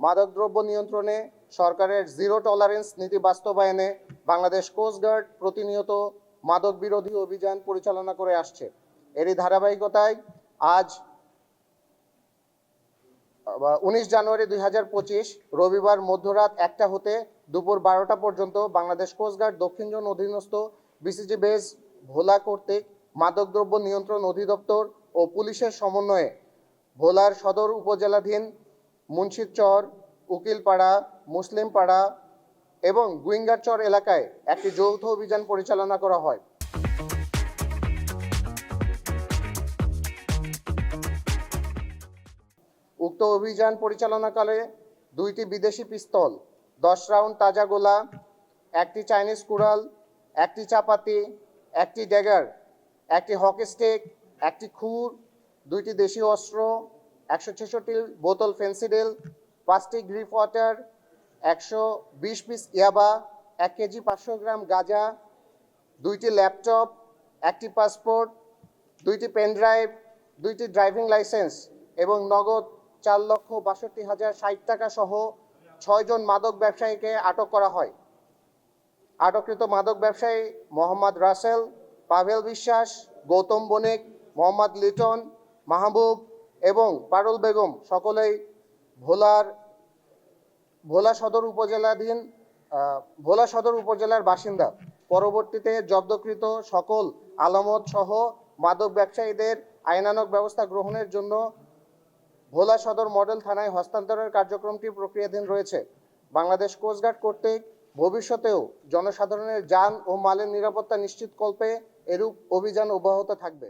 মাদকদ্রব্য নিয়ন্ত্রণে সরকারের জিরো টলারেন্স নীতি বাস্তবায়নে বাংলাদেশ কোস্টগার্ড প্রতিনিয়ত মাদক বিরোধী অভিযান পরিচালনা করে আসছে। এরই ধারাবাহিকতায় আজ উনিশ জানুয়ারি দুই হাজার পঁচিশ, রবিবার মধ্যরাত একটা হতে দুপুর বারোটা পর্যন্ত বাংলাদেশ কোস্টগার্ড দক্ষিণ জোন অধীনস্থ বিসিজি বেস ভোলা কর্তৃক মাদকদ্রব্য নিয়ন্ত্রণ অধিদপ্তর ও পুলিশের সমন্বয়ে ভোলার সদর উপজেলাধীন মুন্সিরচর উকিলপাড়া, মুসলিমপাড়া এবং গুইঙ্গারচর এলাকায় একটি যৌথ অভিযান পরিচালনা করা হয়। উক্ত অভিযান পরিচালনাকালে দুইটি বিদেশি পিস্তল, দশ রাউন্ড তাজা গোলা, একটি চাইনিজ কুড়াল, একটি চাপাতি, একটি ড্যাগার, একটি হকি স্টিক, একটি খুর, দুইটি দেশি অস্ত্র একশো ছেষট্টি বোতল ফেন্সিডিল পাঁচটি গ্রিফ ওয়াটার একশো বিশ পিস ইয়াবা, এক কেজি পাঁচশো গ্রাম গাঁজা, দুইটি ল্যাপটপ একটি পাসপোর্ট দুইটি পেনড্রাইভ দুইটি ড্রাইভিং লাইসেন্স এবং নগদ চার লক্ষ বাষট্টি হাজার ষাট টাকা সহ ছয়জন মাদক ব্যবসায়ীকে আটক করা হয়। আটককৃত মাদক ব্যবসায়ী মোহাম্মদ রাসেল, পাভেল বিশ্বাস, গৌতম বণিক, মোহাম্মদ লিটন, মাহবুব এবং পারুল বেগম সকলেই ভোলার, ভোলা সদর উপজেলাধীন ভোলা সদর উপজেলার বাসিন্দা। পরবর্তীতে জব্দকৃত সকল আলামত সহ মাদক ব্যবসায়ীদের আইনানক ব্যবস্থা গ্রহণের জন্য ভোলা সদর মডেল থানায় হস্তান্তরের কার্যক্রমটি প্রক্রিয়াধীন রয়েছে। বাংলাদেশ কোস্টগার্ড কর্তৃক ভবিষ্যতেও জনসাধারণের যান ও মালের নিরাপত্তা নিশ্চিতকল্পে এরূপ অভিযান অব্যাহত থাকবে।